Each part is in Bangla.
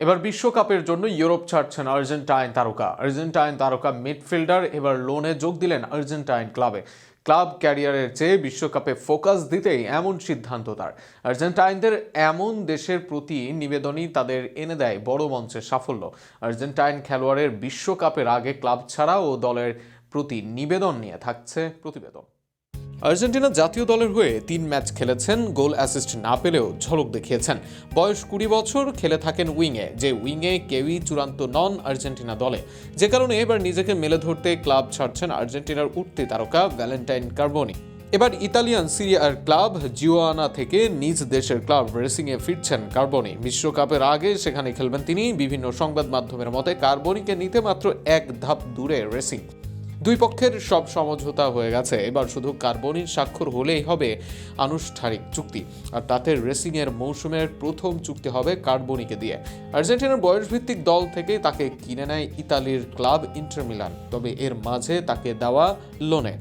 এবার বিশ্বকাপের জন্য ইউরোপ ছাড়ছেন আর্জেন্টাইন তারকা। আর্জেন্টাইন তারকা মিডফিল্ডার এবার লোনে যোগ দিলেন আর্জেন্টাইন ক্লাবে। ক্লাব ক্যারিয়ারের চেয়ে বিশ্বকাপে ফোকাস দিতেই এমন সিদ্ধান্ত তার। আর্জেন্টাইনদের এমন দেশের প্রতি নিবেদনই তাদের এনে দেয় বড় মঞ্চে সাফল্য। আর্জেন্টাইন খেলোয়াড়ের বিশ্বকাপের আগে ক্লাব ছাড়া ও দলের প্রতি নিবেদন নিয়ে থাকছে প্রতিবেদন। আর্জেন্টিনা জাতীয় দলের হয়ে তিন ম্যাচ খেলেছেন, গোল অ্যাসিস্ট না পেলেও ঝলক দেখিয়েছেন। বয়স কুড়ি বছর, খেলে থাকেন উইংয়ে, যে উইংয়ে কেউই চূড়ান্ত নন আর্জেন্টিনা দলে। যে কারণে এবার নিজেকে মেলে ধরতে ক্লাব ছাড়ছেন আর্জেন্টিনার উঠতি তারকা ভ্যালেন্টাইন কার্বনি। এবার ইতালিয়ান সিরিয়ার ক্লাব জিওয়ানা থেকে নিজ দেশের ক্লাব রেসিংয়ে ফিরছেন কার্বনি। বিশ্বকাপের আগে সেখানে খেলবেন তিনি। বিভিন্ন সংবাদ মাধ্যমের মতে, কার্বনিকে নিতে মাত্র এক ধাপ দূরে রেসিং। দুই পক্ষের সব সমঝোতা হয়ে গেছে। এবার শুধু কার্বনির স্বাক্ষর হলেই হবে আনুষ্ঠানিক চুক্তি। আর তাতে রেসিংয়ের মৌসুমের প্রথম চুক্তি হবে কার্বনিকে দিয়ে। আর্জেন্টিনার বয়সভিত্তিক দল থেকে তাকে কিনে নেয় ইতালির ক্লাব ইন্টার মিলান, তবে এর মাঝে তাকে দেওয়া লোনে।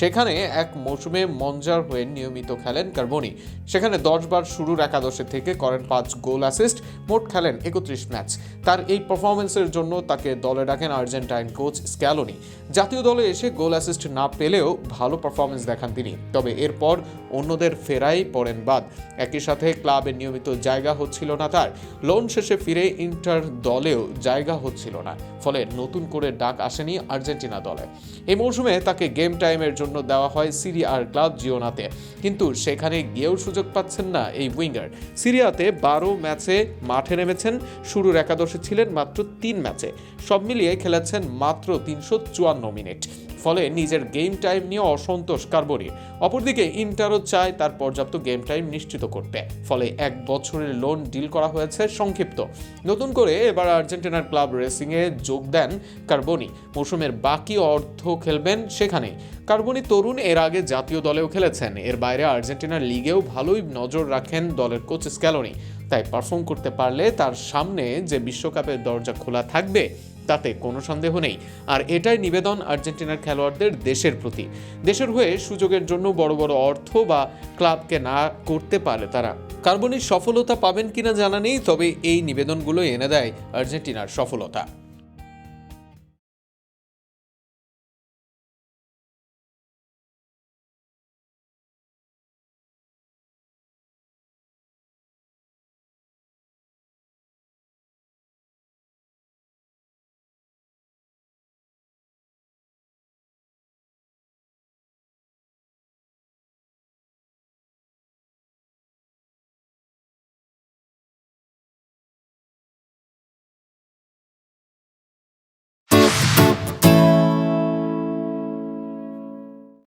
সেখানে এক মৌসুমে মঞ্জার হয়ে নিয়মিত খেলেন কার্বনি। সেখানে দশ বার শুরুর একাদশে থেকে করেন পাঁচ গোল অ্যাসিস্ট, মোট খেলেন একত্রিশ ম্যাচ। তার এই পারফরমেন্সের জন্য তাকে দলে ডাকেন আর্জেন্টাইন কোচ স্ক্যালোনি। জাতীয় দলে এসে গোল অ্যাসিস্ট না পেলেও ভালো পারফরমেন্স দেখান তিনি। তবে এরপর অন্যদের ফেরাই পড়েন বাদ। একই সাথে ক্লাবে নিয়মিত জায়গা হচ্ছিল না তার। লোন শেষে ফিরে ইন্টার দলেও জায়গা হচ্ছিল না। ফলে নতুন করে ডাক আসেনি আর্জেন্টিনা দলে। এই মৌসুমে তাকে গেম টাইমের জন্য দেওয়া হয় সিরিয়ার ক্লাব জিওনাতে। কিন্তু সেখানে গিয়েও সুযোগ পাচ্ছেন না এই উইঙ্গার। সিরিয়াতে বারো ম্যাচে মাঠে নেমেছেন। শুরুর একাদশে ছিলেন মাত্র তিন ম্যাচে। সব মিলিয়ে খেলেছেন মাত্র তিনশো চুয়ান্ন মিনিট। ফলে নিজের গেম টাইম নিয়ে অসন্তোষ কার্বরি অপরদিকে ইন্টারও চায় তার পর্যাপ্ত গেম টাইম নিশ্চিত করতে। ফলে এক বছরের লোন ডিল করা হয়েছে সংক্ষিপ্ত। নতুন করে এবার আর্জেন্টিনার ক্লাব রেসিংয়ে যোগ দেন কার্বনি। মৌসুমের বাকি অর্থ খেলবেন সেখানে। কার্বনি তরুণ এর আগে জাতীয় দলেও খেলেছেন। এর বাইরে আর্জেন্টিনার লিগেও ভালোই নজর রাখেন দলের কোচ স্ক্যালোনি তাই পারফর্ম করতে পারলে তার সামনে যে বিশ্বকাপের দরজা খোলা থাকবে তাতে কোনো সন্দেহ নেই। আর এটাই নিবেদন আর্জেন্টিনার খেলোয়াড়দের দেশের প্রতি। দেশের হয়ে সুযোগের জন্য বড় বড় অর্থ বা ক্লাবকে না করতে পারে তারা কার্বনির সফলতা পাবেন কিনা জানা নেই, তবে এই নিবেদনগুলো এনে দেয় আর্জেন্টিনার সফলতা।